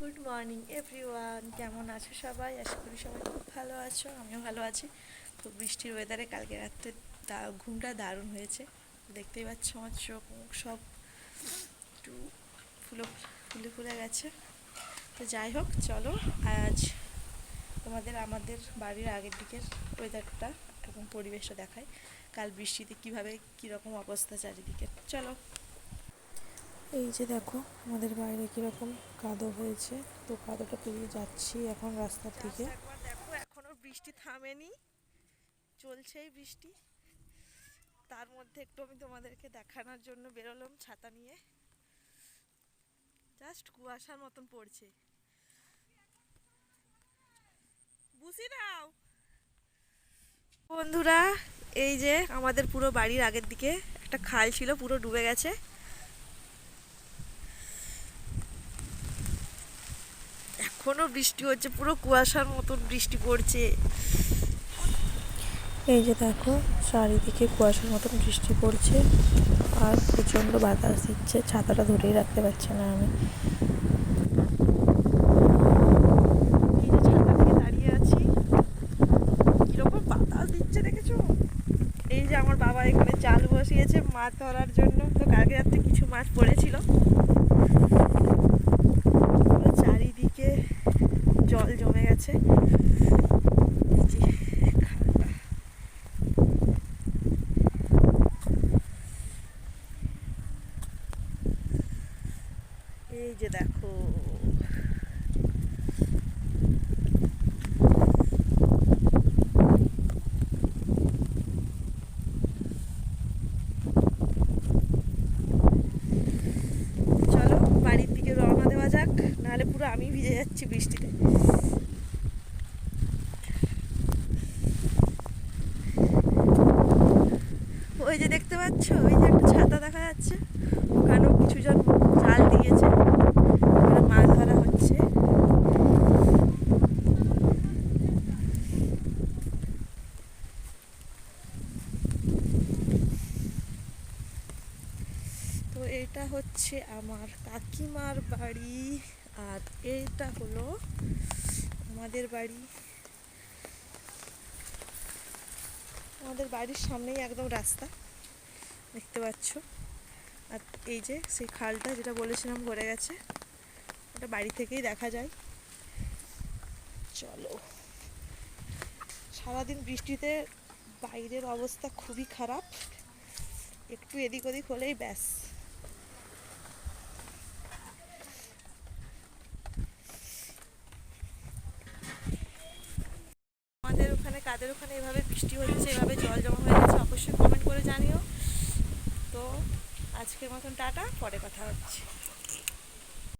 Good morning everyone কেমন আছো সবাই? আশা করি সবাই খুব ভালো আছো, আমিও ভালো আছি। তো বৃষ্টির ওয়েদারে কালকে রাত্রে ঘুমটা দারুণ হয়েছে। দেখতেই পাচ্ছ আমার চোখ, মুখ সব একটু ফুলো, ফুলে ফুলে গেছে। তো যাই হোক, চলো, আজ তোমাদের আমাদের বাড়ির আগের দিকের ওয়েদারটা এবং পরিবেশটা দেখায় কাল বৃষ্টিতে কীভাবে, কীরকম অবস্থা চারিদিকে। চলো। এই যে দেখো আমাদের বাইরে কীরকম কাদো হয়েছে। তো কাদোটা পেরিয়ে যাচ্ছি এখন রাস্তার দিকে। একবার দেখো এখনও বৃষ্টি থামেনি। চলছেই বৃষ্টি। তার মধ্যে একটু আমি তোমাদেরকে দেখানোর জন্য বেরোলাম ছাতা নিয়ে। জাস্ট কুয়াশার মতন পড়ছে। বুঝি নাও। বন্ধুরা এই যে আমাদের পুরো বাড়ির আগের দিকে একটা খাল ছিল পুরো ডুবে গেছে। এখনও বৃষ্টি হচ্ছে, পুরো কুয়াশার মতন বৃষ্টি পড়ছে। এই যে দেখো, চারিদিকে কুয়াশার মতন বৃষ্টি পড়ছে, আর প্রচণ্ড বাতাস দিচ্ছে, ছাতাটা ধরেই রাখতে পারছি না আমি। এই যে আমার বাবা এখানে জাল বসিয়েছে মাছ ধরার জন্য, তো কালকে রাত্রে কিছু মাছ পড়েছিল পুরো চারিদিকে জল গেছে এই যে দেখো। চলো, বাড়ির দিকে রওনা দেওয়া যাক, নাহলে পুরো আমি ভিজে যাচ্ছি বৃষ্টিতে। ওই যে দেখতে পাচ্ছ? ওই যে একটা ছাতা দেখা যাচ্ছে। ওখানেও কিছু জন জাল দিয়েছে মাছ ধরা হচ্ছে। তো এটা হচ্ছে আমার কাকিমার বাড়ি। আর এইটা হলো আমাদের বাড়ি। আমাদের বাড়ির সামনেই একদম রাস্তা, দেখতে পাচ্ছ। আর এই যে সেই খালটা যেটা বলেছিলাম ভরে গেছে, ওটা বাড়ি থেকেই দেখা যায়। চলো। সারাদিন বৃষ্টিতে বাইরের অবস্থা খুবই খারাপ, একটু এদিক ওদিক হলেই ব্যাস। আমাদের ওখানে, কাদের ওখানে এভাবে বৃষ্টি হচ্ছে, এভাবে জল জমা হয়ে গেছে অবশ্যই কমেন্ট করে জানিও। তো আজকের মতন টাটা, পরে কথা হচ্ছে।